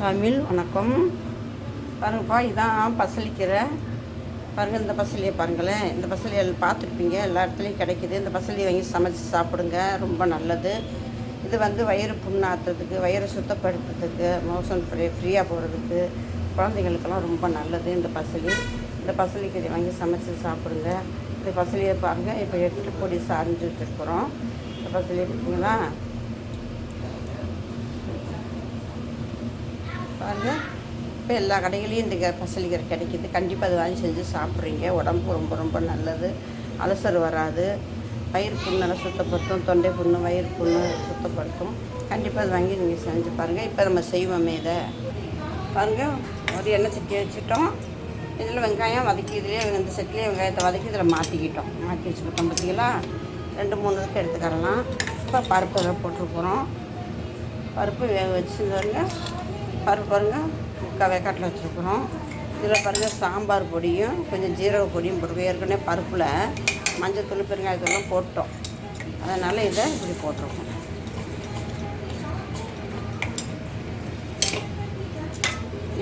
தமிழ் வணக்கம். பாருங்கப்பா இதான் பசலிக்கீரை. பாருங்கள் இந்த பசலியை பாருங்களேன். இந்த பசலியை பார்த்துருப்பீங்க. எல்லா இடத்துலையும் கிடைக்கிது. இந்த பசலியை வாங்கி சமைச்சு சாப்பிடுங்க. ரொம்ப நல்லது. இது வந்து வயிறு புண்ணாத்துறதுக்கு வயிறு சுத்தப்படுத்துறதுக்கு மோஷன் ஃப்ரீ ஃப்ரீயாக போகிறதுக்கு குழந்தைங்களுக்கெல்லாம் ரொம்ப நல்லது இந்த பசலி. இந்த பசலிக்கீரை வாங்கி சமைச்சு சாப்பிடுங்க. இந்த பசலியை பாருங்கள் இப்போ எட்டு பொடி சாரிஞ்சு வச்சுருக்குறோம். இந்த பசலியை பார்த்தீங்களா பாருங்கள் இப்போ எல்லா கடைகளையும் இந்த க- கிடைக்கிது. கண்டிப்பாக அது வாங்கி செஞ்சு சாப்பிட்றீங்க. உடம்புக்கு ரொம்ப ரொம்ப நல்லது. அலசர் வராது. வயிறு புண்ணெல்லாம் சுத்தப்படுத்தும். தொண்டை புண்ணு வயிறு புண்ணு சுத்தப்படுத்தும். கண்டிப்பாக அது வாங்கி நீங்கள் செஞ்சு பாருங்கள் இப்போ நம்ம செய்வோமே இதை. பாருங்கள் ஒரு எண்ணெய் சட்டி வச்சுட்டோம். இதில் வெங்காயம் வதக்கி இதுலேயே இந்த செட்டிலே வெங்காயத்தை வதக்கி இதில் மாற்றிக்கிட்டோம் மாற்றி வச்சுக்கிட்டோம் பார்த்தீங்களா? ரெண்டு மூணு இதுக்கு எடுத்துக்கிறலாம் இப்போ பருப்பு போட்டுருக்குறோம். பருப்பு வேக வச்சு பருப்பு பாருங்க. முக்கால் வேக்காட்டில் வச்சுருக்குறோம். இதில் பாருங்கள் சாம்பார் பொடியும் கொஞ்சம் ஜீரக பொடியும் போட்டுருக்கோம் ஏற்கனவே பருப்பில் மஞ்சள் மஞ்சத்தூள் பெருங்காயத்தூள்லாம் போட்டோம். அதனால் இதை இப்படி போட்டிருக்கோம்.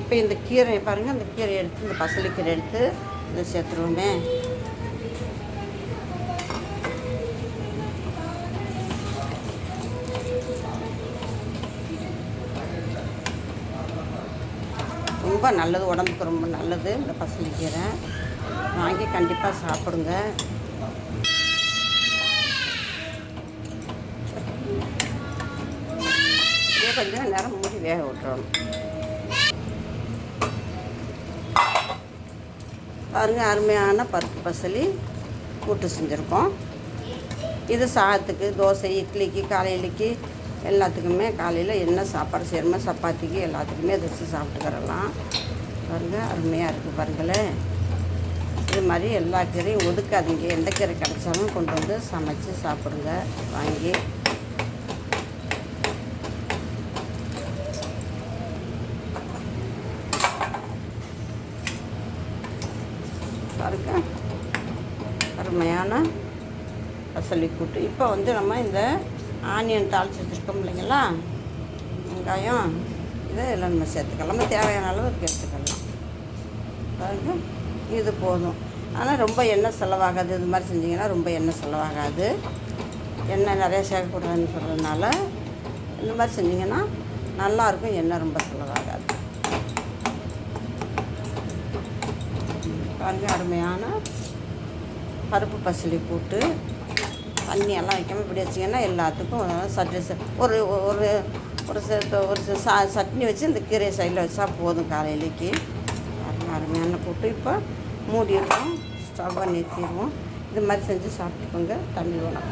இப்போ இந்த கீரை பாருங்கள் இந்த கீரை எடுத்து இந்த பசலிக்கீரை எடுத்து இதை சேர்த்துருவோமே. ரொம்ப நல்லது உடம்புக்கு ரொம்ப நல்லது. இந்த பசலிக்கீரை வாங்கி கண்டிப்பாக சாப்பிடுங்க. இதே கொஞ்சம் நேரம் மூடி வேக விட்டுறணும். பாருங்க அருமையான பருப்பு பசலி கூட்டு செஞ்சுருக்கோம். இது சாதத்துக்கு தோசை இட்லிக்கு காலையிலக்கு எல்லாத்துக்குமே காலையில் என்ன சாப்பாடு செய்யணுமோ சப்பாத்திக்கு எல்லாத்துக்குமே இதை வச்சு சாப்பிட்டுக்கிறலாம். பாருங்க அருமையாக இருக்குது பாருங்களேன் இது மாதிரி எல்லா கீரையும் ஒதுக்காதீங்க. எந்த கீரை கிடைச்சாலும் கொண்டு வந்து சமைச்சு சாப்பிடுங்க. வாங்கி. பாருங்க. அருமையான பசலி கூட்டு இப்போ வந்து நம்ம இந்த ஆனியன் தாளிச்சு வச்சுருக்கோம் இல்லைங்களா? வெங்காயம் இதை எல்லாம் நம்ம சேர்த்துக்கலாம். நம்ம தேவையான அளவுக்கு எடுத்துக்கலாம். பாருங்க இது போதும். ஆனால் ரொம்ப எண்ணெய் செலவாகாது. இது மாதிரி செஞ்சிங்கன்னா ரொம்ப எண்ணெய் செலவாகாது. எண்ணெய் நிறைய சேர்க்கக்கூடாதுன்னு சொல்கிறதுனால இந்த மாதிரி செஞ்சிங்கன்னா நல்லாயிருக்கும். எண்ணெய் ரொம்ப செலவாகாது. பாருங்க அருமையான பருப்பு பசலி போட்டு தண்ணி எல்லாம் வைக்காமல் இப்படி வச்சிங்கன்னா எல்லாத்துக்கும் சட்னி ஒரு ஒரு ஒரு சில ஒரு சா சட்னி வச்சு இந்த கீரை சைடில் வச்சா போதும் காலையிலேக்கு. அருமையான போட்டு இப்போ மூடிடுவோம் ஸ்டவ்வை நிறுத்திடுவோம் இது மாதிரி செஞ்சு சாப்பிட்டுக்கோங்க. தமிழ் வணக்கம்